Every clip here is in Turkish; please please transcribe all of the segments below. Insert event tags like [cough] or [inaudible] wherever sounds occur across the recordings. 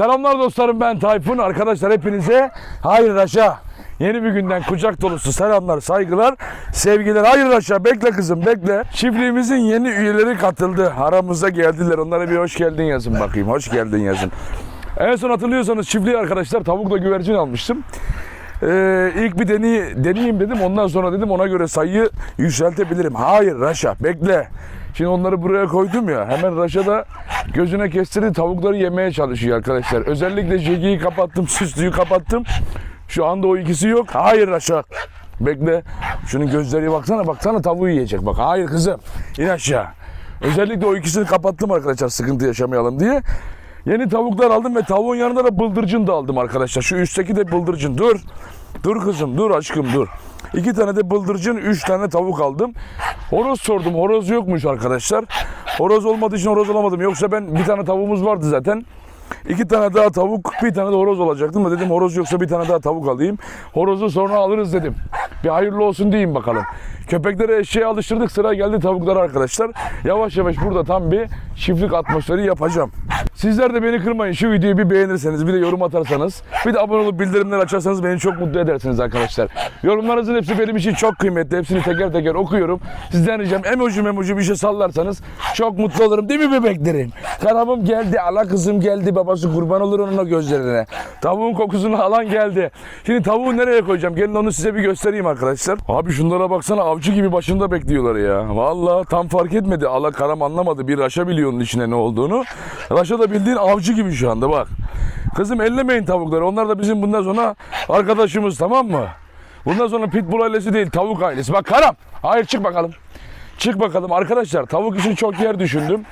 Selamlar dostlarım ben Tayfun. Arkadaşlar hepinize hayır aşağı. Yeni bir günden kucak dolusu selamlar, saygılar, sevgiler. Hayır aşağı bekle kızım bekle. Çiftliğimizin yeni üyeleri katıldı. Aramıza geldiler. Onlara bir hoş geldin yazın bakayım. Hoş geldin yazın. En son hatırlıyorsanız çiftliği arkadaşlar tavukla güvercin almıştım. Ee, ilk bir deney, deneyeyim dedim. Ondan sonra dedim ona göre sayıyı yükseltebilirim. Hayır Raşa bekle. Şimdi onları buraya koydum ya. Hemen Raşa da gözüne kestirdi tavukları yemeye çalışıyor arkadaşlar. Özellikle Jegi'yi kapattım, süslüyü kapattım. Şu anda o ikisi yok. Hayır Raşa. Bekle. Şunun gözleri baksana baksana tavuğu yiyecek. Bak hayır kızım. İn aşağı. Özellikle o ikisini kapattım arkadaşlar sıkıntı yaşamayalım diye. Yeni tavuklar aldım ve tavuğun yanında da bıldırcın da aldım arkadaşlar. Şu üstteki de bıldırcın. Dur. Dur kızım dur aşkım dur. İki tane de bıldırcın, üç tane tavuk aldım. Horoz sordum. Horoz yokmuş arkadaşlar. Horoz olmadığı için horoz alamadım. Yoksa ben bir tane tavuğumuz vardı zaten. İki tane daha tavuk, bir tane de horoz olacaktım da dedim horoz yoksa bir tane daha tavuk alayım. Horozu sonra alırız dedim. Bir hayırlı olsun diyeyim bakalım. Köpekleri eşeğe alıştırdık sıra geldi tavuklara arkadaşlar. Yavaş yavaş burada tam bir çiftlik atmosferi yapacağım. Sizler de beni kırmayın. Şu videoyu bir beğenirseniz, bir de yorum atarsanız, bir de abone olup bildirimleri açarsanız beni çok mutlu edersiniz arkadaşlar. Yorumlarınızın hepsi benim için çok kıymetli. Hepsini teker teker okuyorum. Sizden ricam emoji emoji bir şey sallarsanız çok mutlu olurum. Değil mi bebeklerim? Karamım geldi, ala kızım geldi. Babası kurban olur onun o gözlerine. Tavuğun kokusunu alan geldi. Şimdi tavuğu nereye koyacağım? Gelin onu size bir göstereyim arkadaşlar. Abi şunlara baksana avcı gibi başında bekliyorlar ya. Vallahi tam fark etmedi. Ala karam anlamadı. Bir raşa biliyor onun içine ne olduğunu. Raşa da bildiğin avcı gibi şu anda bak. Kızım ellemeyin tavukları. Onlar da bizim bundan sonra arkadaşımız tamam mı? Bundan sonra pitbull ailesi değil tavuk ailesi. Bak karam. Hayır çık bakalım. Çık bakalım arkadaşlar. Tavuk için çok yer düşündüm.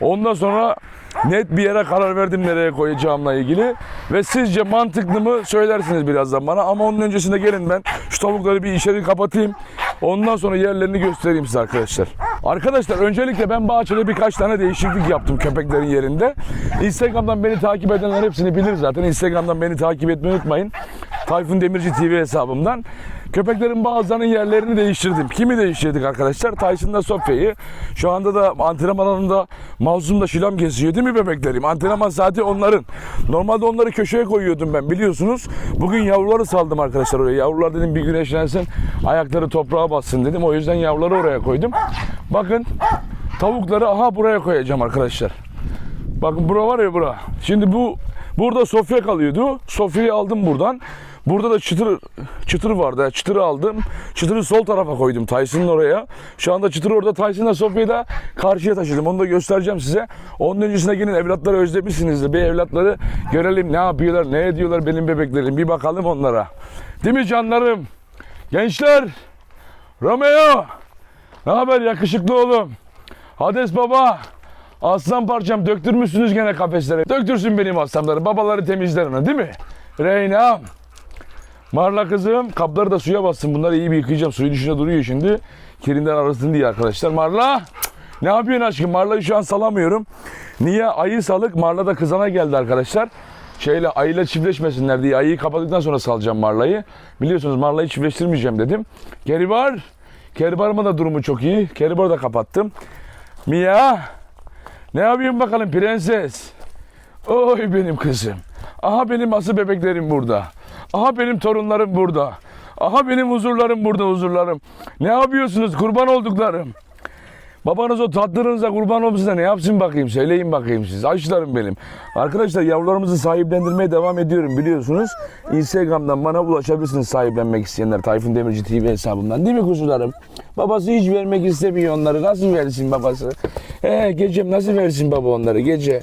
Ondan sonra net bir yere karar verdim nereye koyacağımla ilgili. Ve sizce mantıklı mı söylersiniz birazdan bana. Ama onun öncesinde gelin ben şu tavukları bir içeri kapatayım. Ondan sonra yerlerini göstereyim size arkadaşlar. Arkadaşlar öncelikle ben bahçede birkaç tane değişiklik yaptım köpeklerin yerinde. Instagram'dan beni takip edenler hepsini bilir zaten. Instagram'dan beni takip etmeyi unutmayın. Tayfun Demirci TV hesabımdan. Köpeklerin bazılarının yerlerini değiştirdim. Kimi değiştirdik arkadaşlar? Tyson'la Sofya'yı. Şu anda da antrenman alanında Mazlum'da şilam geziyor değil mi bebeklerim? Antrenman saati onların. Normalde onları köşeye koyuyordum ben biliyorsunuz. Bugün yavruları saldım arkadaşlar oraya. Yavrular dedim bir güneşlensin, ayakları toprağa bassın dedim. O yüzden yavruları oraya koydum. Bakın tavukları aha buraya koyacağım arkadaşlar. Bakın bura var ya bura. Şimdi bu burada Sofya kalıyordu. Sofya'yı aldım buradan. Burada da çıtır çıtır vardı. Çıtırı aldım. Çıtırı sol tarafa koydum Tyson'ın oraya. Şu anda çıtır orada Tyson'la Sofya'yı da karşıya taşıdım. Onu da göstereceğim size. Onun öncesinde gelin evlatları özlemişsinizdir. Bir evlatları görelim ne yapıyorlar, ne ediyorlar benim bebeklerim. Bir bakalım onlara. Değil mi canlarım? Gençler! Romeo! Ne haber yakışıklı oğlum? Hades baba! Aslan parçam döktürmüşsünüz gene kafeslere. Döktürsün benim aslanları. Babaları temizler onu değil mi? Reyna'm. Marla kızım. Kapları da suya bassın. Bunları iyi bir yıkayacağım. Suyun içinde duruyor şimdi. Kirinden arasın diye arkadaşlar. Marla. Ne yapıyorsun aşkım? Marla'yı şu an salamıyorum. Niye? Ayı salık. Marla da kızana geldi arkadaşlar. Şeyle ayıyla çiftleşmesinler diye ayıyı kapadıktan sonra salacağım Marla'yı. Biliyorsunuz Marla'yı çiftleştirmeyeceğim dedim. Keribar. Keribar'ıma da durumu çok iyi. Keribar'ı da kapattım. Mia. Ne yapıyorsun bakalım prenses? Oy benim kızım. Aha benim asıl bebeklerim burada. Aha benim torunlarım burada. Aha benim huzurlarım burada huzurlarım. Ne yapıyorsunuz kurban olduklarım? Babanız o tatlınıza kurban da ne yapsın bakayım söyleyin bakayım siz. Açlarım benim. Arkadaşlar yavrularımızı sahiplendirmeye devam ediyorum biliyorsunuz. Instagram'dan bana ulaşabilirsiniz sahiplenmek isteyenler. Tayfun Demirci TV hesabımdan değil mi kuzularım? Babası hiç vermek istemiyor onları. Nasıl versin babası? He gecem nasıl versin baba onları gece?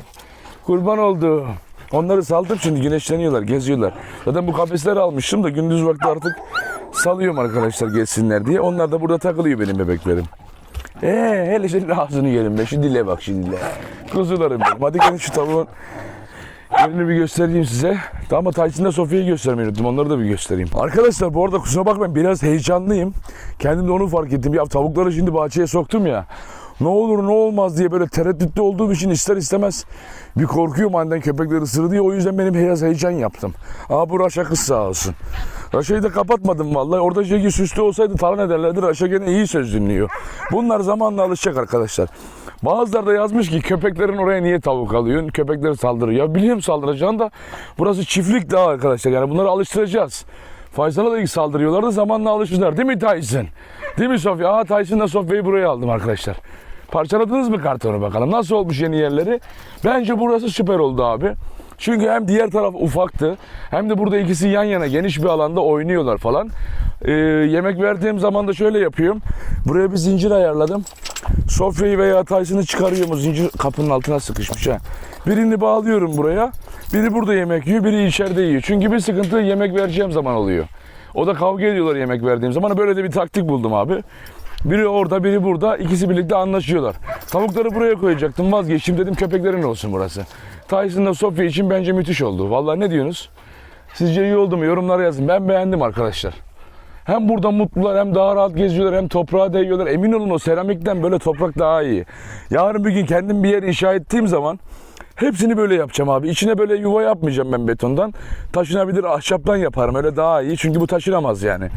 Kurban oldu. Onları saldım şimdi güneşleniyorlar, geziyorlar. Zaten bu kafesleri almıştım da gündüz vakti artık salıyorum arkadaşlar gelsinler diye. Onlar da burada takılıyor benim bebeklerim. Ee, hele senin ağzını yerim be. Şu dile bak şu dile. Kuzularım benim. Hadi gelin şu tavuğun yerini bir göstereyim size. Tamam Taysin'de Sofya'yı göstermeyi unuttum. Onları da bir göstereyim. Arkadaşlar bu arada kusura bakmayın biraz heyecanlıyım. Kendim de onu fark ettim. Ya tavukları şimdi bahçeye soktum ya. Ne olur ne olmaz diye böyle tereddütlü olduğum için ister istemez bir korkuyorum aniden köpekler ısırır diye. O yüzden benim biraz heyecan yaptım. Aa bu Raşa kız sağ olsun. Raşa'yı da kapatmadım vallahi. Orada Jegi süslü olsaydı talan ederlerdi. Raşa gene iyi söz dinliyor. Bunlar zamanla alışacak arkadaşlar. Bazıları da yazmış ki köpeklerin oraya niye tavuk alıyorsun? Köpekler saldırıyor. Ya biliyorum saldıracağını da burası çiftlik daha arkadaşlar. Yani bunları alıştıracağız. Faysal'a da ilk saldırıyorlardı zamanla alışırlar. Değil mi Tyson? Değil mi Sofya? Aha Tyson'la Sofya'yı buraya aldım arkadaşlar. Parçaladınız mı kartonu bakalım? Nasıl olmuş yeni yerleri? Bence burası süper oldu abi. Çünkü hem diğer taraf ufaktı hem de burada ikisi yan yana geniş bir alanda oynuyorlar falan. Ee, yemek verdiğim zaman da şöyle yapıyorum. Buraya bir zincir ayarladım. Sofyayı veya Tyson'ı çıkarıyorum. O zincir kapının altına sıkışmış ha. Birini bağlıyorum buraya. Biri burada yemek yiyor, biri içeride yiyor. Çünkü bir sıkıntı yemek vereceğim zaman oluyor. O da kavga ediyorlar yemek verdiğim zaman. Böyle de bir taktik buldum abi. Biri orada, biri burada. İkisi birlikte anlaşıyorlar. Tavukları buraya koyacaktım. Vazgeçtim dedim köpeklerin olsun burası. Tyson'la Sofya için bence müthiş oldu. Vallahi ne diyorsunuz? Sizce iyi oldu mu? Yorumlara yazın. Ben beğendim arkadaşlar. Hem burada mutlular hem daha rahat geziyorlar hem toprağa değiyorlar. Emin olun o seramikten böyle toprak daha iyi. Yarın bir gün kendim bir yer inşa ettiğim zaman hepsini böyle yapacağım abi. İçine böyle yuva yapmayacağım ben betondan. Taşınabilir ahşaptan yaparım öyle daha iyi. Çünkü bu taşınamaz yani.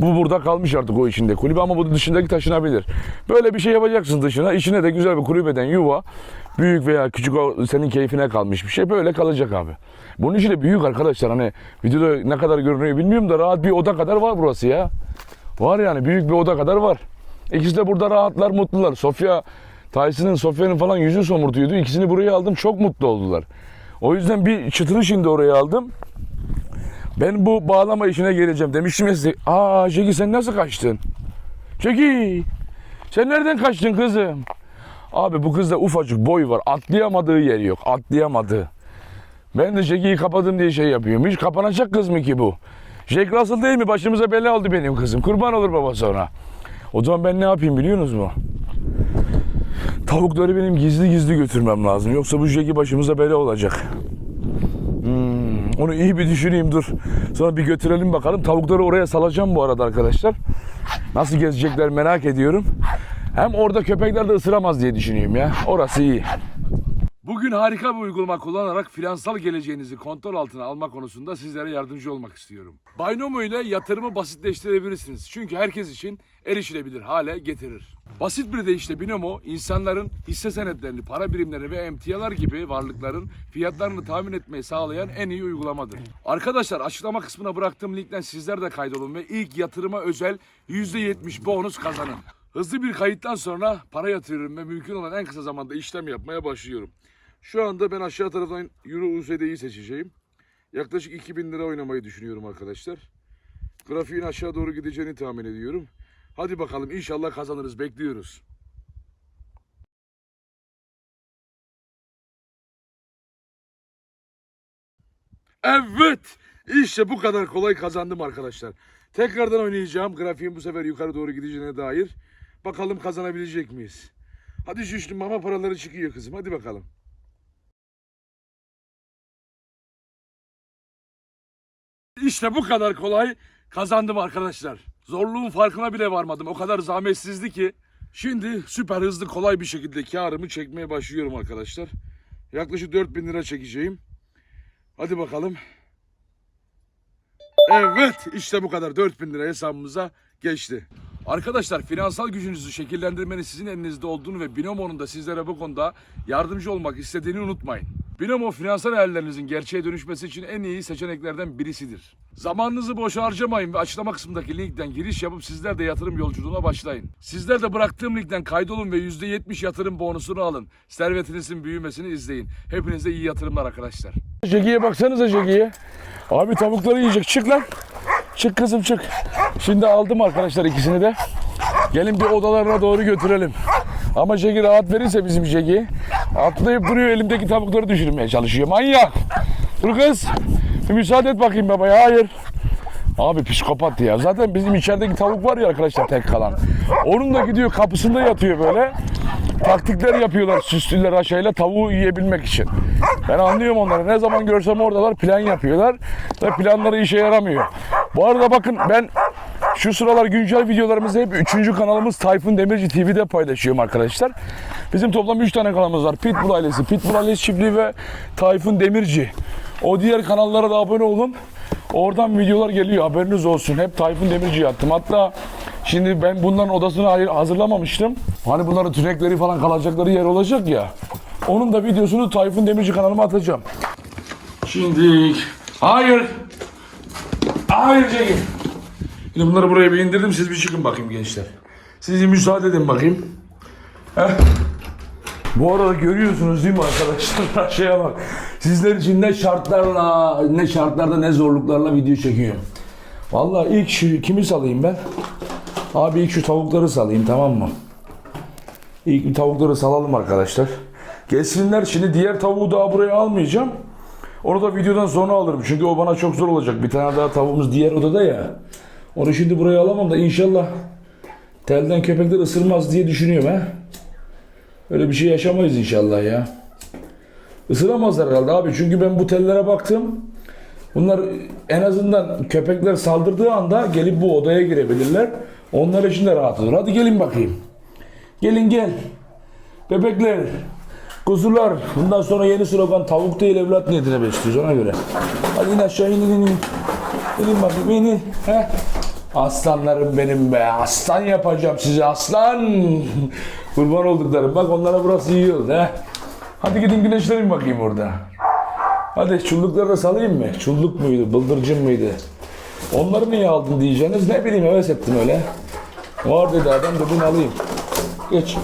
Bu burada kalmış artık o içinde kulübe ama bu dışındaki taşınabilir. Böyle bir şey yapacaksın dışına. İçine de güzel bir kulübeden yuva. Büyük veya küçük o senin keyfine kalmış bir şey böyle kalacak abi. Bunun içi de büyük arkadaşlar hani videoda ne kadar görünüyor bilmiyorum da rahat bir oda kadar var burası ya. Var yani büyük bir oda kadar var. İkisi de burada rahatlar mutlular. Sofya Tyson'ın Sofya'nın falan yüzü somurtuyordu. İkisini buraya aldım çok mutlu oldular. O yüzden bir çıtırı şimdi oraya aldım. Ben bu bağlama işine geleceğim demiştim ya size. Aa Jeki sen nasıl kaçtın? Jeki sen nereden kaçtın kızım? Abi bu kızda ufacık boy var. Atlayamadığı yer yok. Atlayamadığı. Ben de Jackie'yi kapadım diye şey yapıyorum. Hiç kapanacak kız mı ki bu? Jack Russell değil mi? Başımıza bela oldu benim kızım. Kurban olur baba sonra. O zaman ben ne yapayım biliyor musunuz mu? Tavukları benim gizli gizli götürmem lazım. Yoksa bu Jack'i başımıza bela olacak. Hmm, onu iyi bir düşüneyim dur. Sonra bir götürelim bakalım. Tavukları oraya salacağım bu arada arkadaşlar. Nasıl gezecekler merak ediyorum. Hem orada köpekler de ısıramaz diye düşünüyorum ya. Orası iyi. Bugün harika bir uygulama kullanarak finansal geleceğinizi kontrol altına alma konusunda sizlere yardımcı olmak istiyorum. Binomo ile yatırımı basitleştirebilirsiniz. Çünkü herkes için erişilebilir hale getirir. Basit bir deyişle Binomo, insanların hisse senetlerini, para birimlerini ve emtialar gibi varlıkların fiyatlarını tahmin etmeyi sağlayan en iyi uygulamadır. Arkadaşlar açıklama kısmına bıraktığım linkten sizler de kaydolun ve ilk yatırıma özel %70 bonus kazanın. Hızlı bir kayıttan sonra para yatırıyorum ve mümkün olan en kısa zamanda işlem yapmaya başlıyorum. Şu anda ben aşağı taraftan Euro USD'yi seçeceğim. Yaklaşık 2000 lira oynamayı düşünüyorum arkadaşlar. Grafiğin aşağı doğru gideceğini tahmin ediyorum. Hadi bakalım inşallah kazanırız bekliyoruz. Evet. İşte bu kadar kolay kazandım arkadaşlar. Tekrardan oynayacağım. Grafiğin bu sefer yukarı doğru gideceğine dair. Bakalım kazanabilecek miyiz? Hadi şu işte mama paraları çıkıyor kızım. Hadi bakalım. İşte bu kadar kolay kazandım arkadaşlar. Zorluğun farkına bile varmadım. O kadar zahmetsizdi ki. Şimdi süper hızlı kolay bir şekilde karımı çekmeye başlıyorum arkadaşlar. Yaklaşık 4000 lira çekeceğim. Hadi bakalım. Evet işte bu kadar 4000 lira hesabımıza geçti. Arkadaşlar finansal gücünüzü şekillendirmenin sizin elinizde olduğunu ve Binomo'nun da sizlere bu konuda yardımcı olmak istediğini unutmayın. Binomo finansal hayallerinizin gerçeğe dönüşmesi için en iyi seçeneklerden birisidir. Zamanınızı boş harcamayın ve açıklama kısmındaki linkten giriş yapıp sizler de yatırım yolculuğuna başlayın. Sizler de bıraktığım linkten kaydolun ve %70 yatırım bonusunu alın. Servetinizin büyümesini izleyin. Hepinize iyi yatırımlar arkadaşlar. Jegi'ye baksanıza Jegi'ye. Abi tavukları yiyecek. Çık lan. Çık kızım çık. Şimdi aldım arkadaşlar ikisini de. Gelin bir odalarına doğru götürelim. Ama Jegi rahat verirse bizim Jegi atlayıp duruyor elimdeki tavukları düşürmeye çalışıyor. Manyak. Dur kız. Bir müsaade et bakayım babaya. Hayır. Abi psikopat ya. Zaten bizim içerideki tavuk var ya arkadaşlar tek kalan. Onun da gidiyor kapısında yatıyor böyle. Taktikler yapıyorlar süslüler aşağıyla tavuğu yiyebilmek için. Ben anlıyorum onları. Ne zaman görsem oradalar plan yapıyorlar. Ve planları işe yaramıyor. Bu arada bakın ben şu sıralar güncel videolarımızı hep 3. kanalımız Tayfun Demirci TV'de paylaşıyorum arkadaşlar. Bizim toplam 3 tane kanalımız var. Pitbull ailesi, Pitbull ailesi çiftliği ve Tayfun Demirci. O diğer kanallara da abone olun. Oradan videolar geliyor haberiniz olsun. Hep Tayfun Demirci'ye attım. Hatta Şimdi ben bunların odasını hazırlamamıştım. Hani bunların tünekleri falan kalacakları yer olacak ya. Onun da videosunu Tayfun Demirci kanalıma atacağım. Şimdi hayır. Hayır çekin. Şimdi bunları buraya bir indirdim. Siz bir çıkın bakayım gençler. Siz bir müsaade edin bakayım. Heh. Bu arada görüyorsunuz değil mi arkadaşlar? [laughs] Şeye bak. Sizler için ne şartlarla, ne şartlarda ne zorluklarla video çekiyorum. Vallahi ilk şu kimi salayım ben? Abi ilk şu tavukları salayım tamam mı? İlk bir tavukları salalım arkadaşlar. Gelsinler şimdi diğer tavuğu daha buraya almayacağım. Onu da videodan sonra alırım. Çünkü o bana çok zor olacak. Bir tane daha tavuğumuz diğer odada ya. Onu şimdi buraya alamam da inşallah telden köpekler ısırmaz diye düşünüyorum ha. Öyle bir şey yaşamayız inşallah ya. Isıramazlar herhalde abi. Çünkü ben bu tellere baktım. Bunlar en azından köpekler saldırdığı anda gelip bu odaya girebilirler. Onlar için de rahat olur. Hadi gelin bakayım. Gelin gel. Bebekler. Kuzular. Bundan sonra yeni slogan tavuk değil evlat niyetine besliyoruz ona göre. Hadi in aşağı inin inin. inin. İnin bakayım inin. Heh. Aslanlarım benim be. Aslan yapacağım size aslan. Kurban olduklarım. Bak onlara burası oldu. He. Hadi gidin güneşlerin bakayım orada. Hadi çullukları da salayım mı? Çulluk muydu, bıldırcın mıydı? Onları niye aldın diyeceğiniz ne bileyim heves ettim öyle. Var dedi adam dedim alayım. Geç.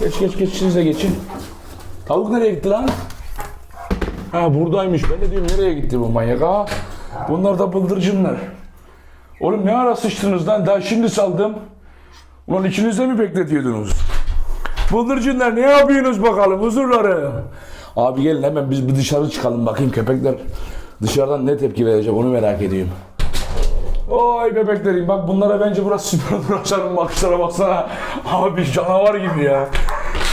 Geç geç geç siz de geçin. Tavuk nereye gitti lan? Ha buradaymış. Ben de diyorum nereye gitti bu manyak ha? Bunlar da bıldırcınlar. Oğlum ne ara sıçtınız lan? Daha şimdi saldım. Ulan içinizde mi bekletiyordunuz? Bıldırcınlar ne yapıyorsunuz bakalım huzurları? Abi gelin hemen biz bir dışarı çıkalım bakayım köpekler dışarıdan ne tepki verecek onu merak ediyorum. Oy bebeklerim bak bunlara bence burası süper olur açarım bakışlara baksana. Abi canavar gibi ya.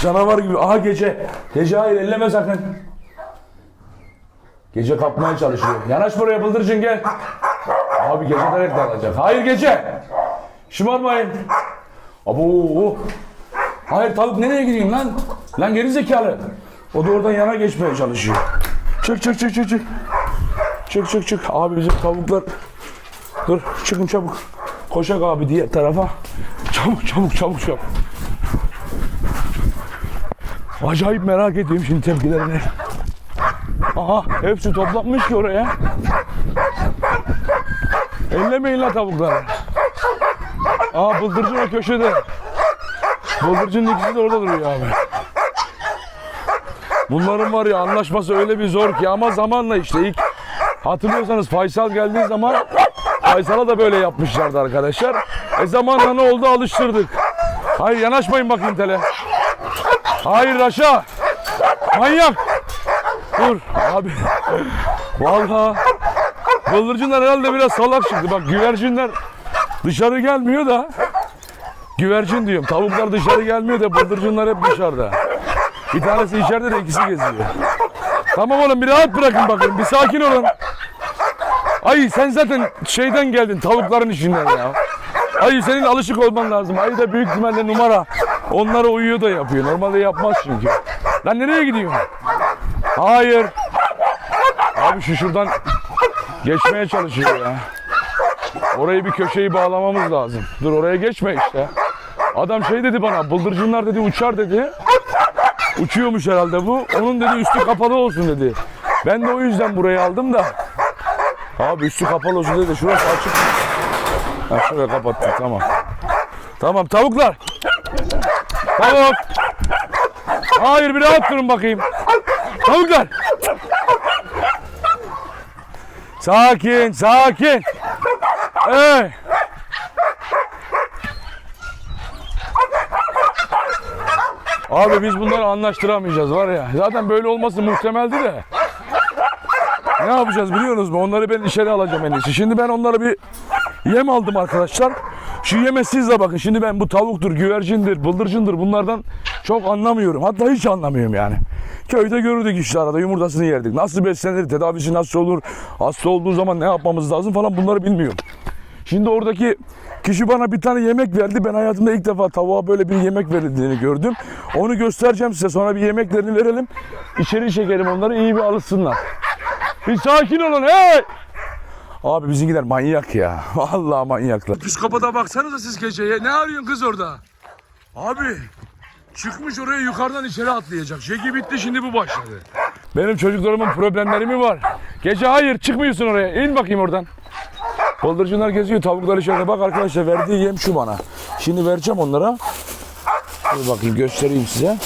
Canavar gibi. Aha gece. Gece hayır elleme sakın. Gece kapmaya çalışıyor. Yanaş buraya bıldırcın gel. Abi gece de reklam alacak. Hayır gece. Şımarmayın. Abo. Hayır tavuk nereye gideyim lan? Lan geri zekalı. O da oradan yana geçmeye çalışıyor. Çık çık çık çık çık. Çık çık çık. Abi bizim tavuklar. Dur çıkın çabuk. Koşak abi diğer tarafa. Çabuk çabuk çabuk çabuk. Acayip merak ediyorum şimdi tepkilerini. Aha hepsi toplanmış ki oraya. Ellemeyin la tavukları. Aa bıldırcın o köşede. Bıldırcının ikisi de orada duruyor abi. Bunların var ya anlaşması öyle bir zor ki ama zamanla işte ilk hatırlıyorsanız Faysal geldiği zaman Faysal'a da böyle yapmışlardı arkadaşlar. E zamanla ne oldu alıştırdık. Hayır yanaşmayın bakayım tele. Hayır Raşa. Manyak. Dur abi. Vallahi bıldırcınlar herhalde biraz salak çıktı. Bak güvercinler dışarı gelmiyor da güvercin diyorum. Tavuklar dışarı gelmiyor da bıldırcınlar hep dışarıda. Bir tanesi içeride de ikisi geziyor. Tamam oğlum bir rahat bırakın bakın. Bir sakin olun. Ay sen zaten şeyden geldin tavukların işinden ya. Ay senin alışık olman lazım. Ay da büyük ihtimalle numara. Onlara uyuyor da yapıyor. Normalde yapmaz çünkü. Lan nereye gidiyorsun? Hayır. Abi şu şuradan geçmeye çalışıyor ya. Orayı bir köşeyi bağlamamız lazım. Dur oraya geçme işte. Adam şey dedi bana, bıldırcınlar dedi uçar dedi. Uçuyormuş herhalde bu. Onun dedi üstü kapalı olsun dedi. Ben de o yüzden burayı aldım da. Abi üstü kapalı olsun dedi. Şurası açık. Ha şöyle kapattım tamam. Tamam tavuklar. Tavuk. Hayır bir rahat durun bakayım. Tavuklar. Sakin, sakin. Ey. Abi biz bunları anlaştıramayacağız var ya. Zaten böyle olması muhtemeldi de. Ne yapacağız biliyorsunuz mu? Onları ben içeri alacağım en iyisi. Şimdi ben onlara bir yem aldım arkadaşlar. Şu yeme siz de bakın. Şimdi ben bu tavuktur, güvercindir, bıldırcındır bunlardan çok anlamıyorum. Hatta hiç anlamıyorum yani. Köyde görürdük işte arada yumurtasını yerdik. Nasıl beslenir, tedavisi nasıl olur, hasta olduğu zaman ne yapmamız lazım falan bunları bilmiyorum. Şimdi oradaki kişi bana bir tane yemek verdi. Ben hayatımda ilk defa tavuğa böyle bir yemek verildiğini gördüm. Onu göstereceğim size. Sonra bir yemeklerini verelim. İçeri çekelim onları iyi bir alışsınlar. Bir sakin olun hey! Abi bizimkiler manyak ya. Vallahi manyaklar. Psikopata baksanıza siz geceye. Ne arıyorsun kız orada? Abi çıkmış oraya yukarıdan içeri atlayacak. Jeki bitti şimdi bu başladı. Benim çocuklarımın problemleri mi var? Gece hayır çıkmıyorsun oraya. İn bakayım oradan. Bıldırcınlar geziyor tavuklar içeride. Bak arkadaşlar verdiği yem şu bana. Şimdi vereceğim onlara. Dur bakayım göstereyim size.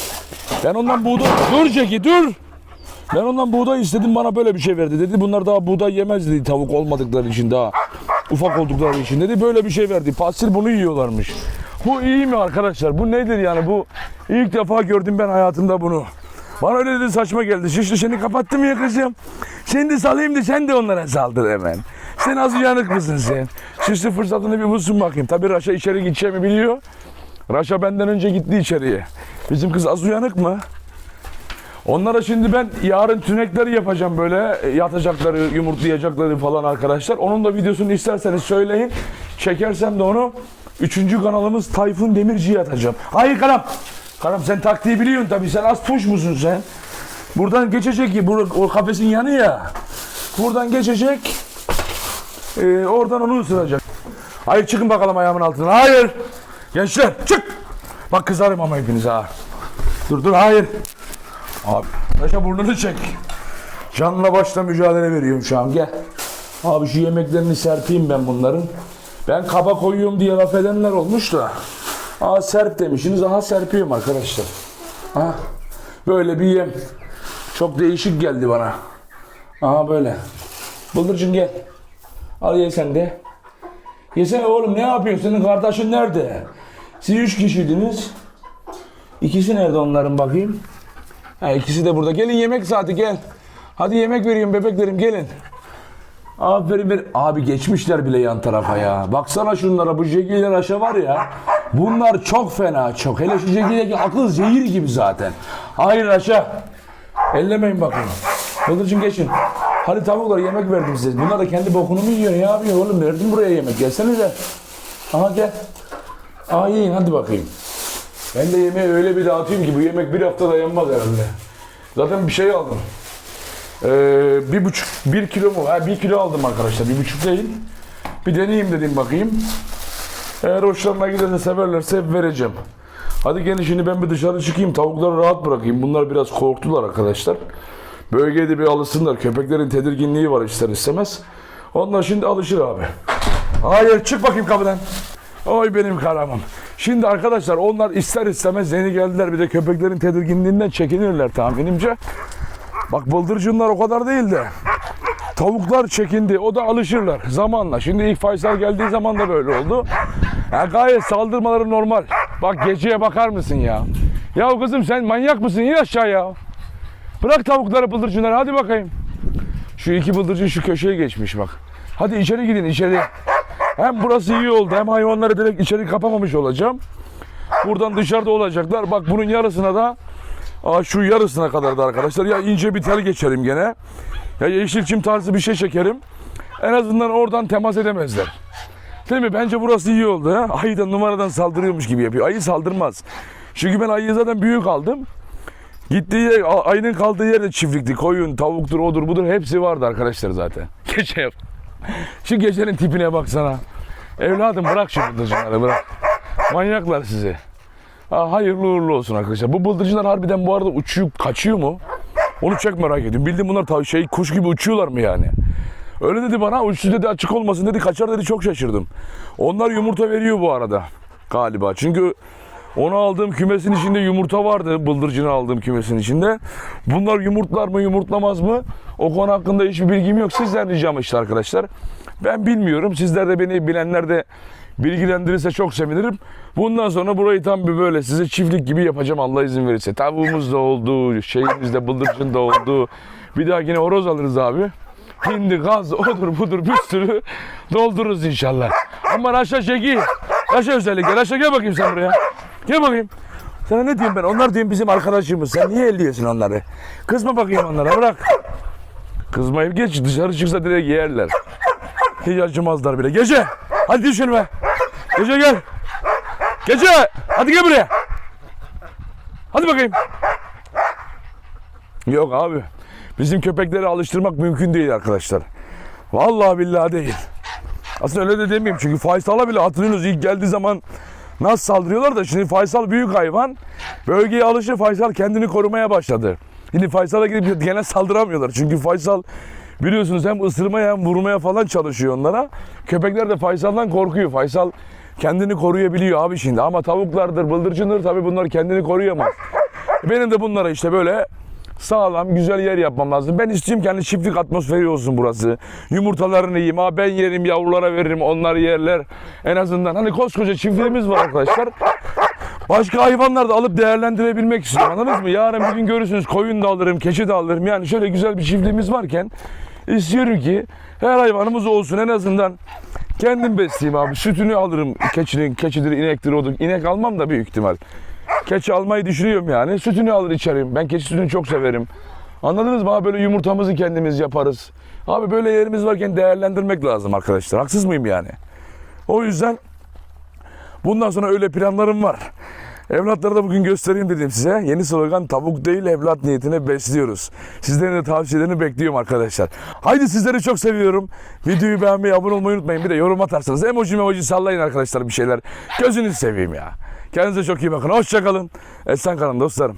Ben ondan buğday... Dur Jeki dur. Ben ondan buğday istedim bana böyle bir şey verdi dedi. Bunlar daha buğday yemez dedi tavuk olmadıkları için daha ufak oldukları için dedi. Böyle bir şey verdi. Pastil bunu yiyorlarmış. Bu iyi mi arkadaşlar? Bu nedir yani? Bu ilk defa gördüm ben hayatımda bunu. Bana öyle dedi saçma geldi. Şişli seni kapattım ya kızım. Şimdi salayım da sen de onlara saldır hemen. Sen az uyanık mısın sen? Şişli fırsatını bir bulsun bakayım. Tabii Raşa içeri gideceğimi biliyor. Raşa benden önce gitti içeriye. Bizim kız az uyanık mı? Onlara şimdi ben yarın tünekleri yapacağım böyle yatacakları, yumurtlayacakları falan arkadaşlar. Onun da videosunu isterseniz söyleyin. Çekersem de onu 3. kanalımız Tayfun Demirci'ye atacağım. Hayır Karam. Karam sen taktiği biliyorsun tabii. Sen az puş musun sen? Buradan geçecek ki bur- o kafesin yanı ya. Buradan geçecek. e, oradan onu ısıracak. Hayır çıkın bakalım ayağımın altına. Hayır. Gençler çık. Bak kızarım ama hepiniz ha. Dur dur hayır. Abi Paşa burnunu çek. Canla başla mücadele veriyorum şu an gel. Abi şu yemeklerini serpeyim ben bunların. Ben kaba koyuyorum diye laf edenler olmuş da. Aa serp demişsiniz. Aha serpiyorum arkadaşlar. Aha. Böyle bir yem. Çok değişik geldi bana. Aha böyle. Bıldırcın gel. Al ye sen de. Yesene oğlum ne yapıyorsun? Senin kardeşin nerede? Siz üç kişiydiniz. İkisi nerede onların bakayım? Ha, ikisi de burada. Gelin yemek saati gel. Hadi yemek veriyorum bebeklerim gelin. Aferin ver. Abi geçmişler bile yan tarafa ya. Baksana şunlara bu Jegi'ler aşağı var ya. Bunlar çok fena çok. Hele şu Jegi'deki akıl zehir gibi zaten. Hayır aşağı. Ellemeyin bakın. Bıldırcın geçin. Hadi tavuklar yemek verdim size. Bunlar da kendi bokunu mu yiyor? Ne yapıyor oğlum? Verdim buraya yemek. Gelsenize. Aha gel. Aa yiyin hadi bakayım. Ben de yemeği öyle bir dağıtayım ki bu yemek bir hafta dayanmaz herhalde. Zaten bir şey aldım. Ee, bir buçuk, bir kilo mu? Ha, bir kilo aldım arkadaşlar. Bir buçuk değil. Bir deneyeyim dedim bakayım. Eğer hoşlarına giderse severlerse vereceğim. Hadi gelin şimdi ben bir dışarı çıkayım. Tavukları rahat bırakayım. Bunlar biraz korktular arkadaşlar. Bölgeye de bir alışsınlar. Köpeklerin tedirginliği var ister istemez. Onlar şimdi alışır abi. Hayır çık bakayım kapıdan. Oy benim karamım. Şimdi arkadaşlar onlar ister istemez yeni geldiler. Bir de köpeklerin tedirginliğinden çekinirler tahminimce. Bak bıldırcınlar o kadar değil de. Tavuklar çekindi. O da alışırlar zamanla. Şimdi ilk Faysal geldiği zaman da böyle oldu. Ya gayet saldırmaları normal. Bak geceye bakar mısın ya? Ya kızım sen manyak mısın? İn aşağıya. Bırak tavukları bıldırcınları hadi bakayım. Şu iki bıldırcın şu köşeye geçmiş bak. Hadi içeri gidin içeri. Hem burası iyi oldu hem hayvanları direkt içeri kapamamış olacağım. Buradan dışarıda olacaklar. Bak bunun yarısına da aa, şu yarısına kadar da arkadaşlar ya ince bir tel geçerim gene. Ya yeşilçim tarzı bir şey çekerim. En azından oradan temas edemezler. Değil mi? Bence burası iyi oldu. Ha? Ayı da numaradan saldırıyormuş gibi yapıyor. Ayı saldırmaz. Çünkü ben ayıyı zaten büyük aldım. Gittiği yer, ayının kaldığı yerde çiftlikti. Koyun, tavuktur, odur budur hepsi vardı arkadaşlar zaten. [laughs] Gece yap. Şu gecenin tipine baksana. Evladım bırak şu bıldırcınları bırak. Manyaklar sizi. Ha, hayırlı uğurlu olsun arkadaşlar. Bu bıldırcınlar harbiden bu arada uçuyor, kaçıyor mu? Onu çok merak ediyorum. Bildiğim bunlar şey kuş gibi uçuyorlar mı yani? Öyle dedi bana. Uçsuz dedi açık olmasın dedi. Kaçar dedi çok şaşırdım. Onlar yumurta veriyor bu arada. Galiba. Çünkü onu aldığım kümesin içinde yumurta vardı. Bıldırcını aldığım kümesin içinde. Bunlar yumurtlar mı yumurtlamaz mı? O konu hakkında hiçbir bilgim yok. Sizden ricam işte arkadaşlar. Ben bilmiyorum. Sizler de beni bilenler de bilgilendirirse çok sevinirim. Bundan sonra burayı tam bir böyle size çiftlik gibi yapacağım Allah izin verirse. Tavuğumuz da oldu, şeyimiz de bıldırcın da oldu. Bir daha yine horoz alırız abi. Hindi, gaz, odur budur bir sürü doldururuz inşallah. Ama Raşa Şeki, Raşa özellikle. Raşa gel bakayım sen buraya. Gel bakayım. Sana ne diyeyim ben? Onlar diyeyim bizim arkadaşımız. Sen niye elliyorsun onları? Kızma bakayım onlara bırak. Kızmayıp geç dışarı çıksa direkt yerler. Hiç acımazlar bile. Gece. Hadi düşün be. Gece gel. Gece. Hadi gel buraya. Hadi bakayım. Yok abi. Bizim köpekleri alıştırmak mümkün değil arkadaşlar. Vallahi billahi değil. Aslında öyle de demeyeyim çünkü Faysal'a bile hatırlıyorsunuz ilk geldiği zaman nasıl saldırıyorlar da şimdi Faysal büyük hayvan. Bölgeye alışır Faysal kendini korumaya başladı. Şimdi Faysal'a gidip gene saldıramıyorlar. Çünkü Faysal biliyorsunuz hem ısırmaya hem vurmaya falan çalışıyor onlara. Köpekler de Faysal'dan korkuyor. Faysal kendini koruyabiliyor abi şimdi. Ama tavuklardır, bıldırcındır tabii bunlar kendini koruyamaz. Benim de bunlara işte böyle sağlam güzel yer yapmam lazım. Ben ki hani çiftlik atmosferi olsun burası. Yumurtalarını yiyeyim. Ha ben yerim yavrulara veririm onlar yerler. En azından hani koskoca çiftliğimiz var arkadaşlar. Başka hayvanlar da alıp değerlendirebilmek istiyorum. Anladınız mı? Yarın bir gün görürsünüz koyun da alırım, keçi de alırım. Yani şöyle güzel bir çiftliğimiz varken istiyorum ki her hayvanımız olsun en azından kendim besleyeyim abi. Sütünü alırım keçinin, keçidir, inektir, odur. İnek almam da büyük ihtimal. Keçi almayı düşünüyorum yani. Sütünü alır içerim. Ben keçi sütünü çok severim. Anladınız mı? Abi böyle yumurtamızı kendimiz yaparız. Abi böyle yerimiz varken değerlendirmek lazım arkadaşlar. Haksız mıyım yani? O yüzden bundan sonra öyle planlarım var. Evlatları da bugün göstereyim dedim size. Yeni slogan tavuk değil evlat niyetine besliyoruz. Sizlerin de tavsiyelerini bekliyorum arkadaşlar. Haydi sizleri çok seviyorum. Videoyu beğenmeyi, abone olmayı unutmayın. Bir de yorum atarsanız emoji emoji sallayın arkadaşlar bir şeyler. Gözünüzü seveyim ya. Kendinize çok iyi bakın. Hoşçakalın. Esen kalın dostlarım.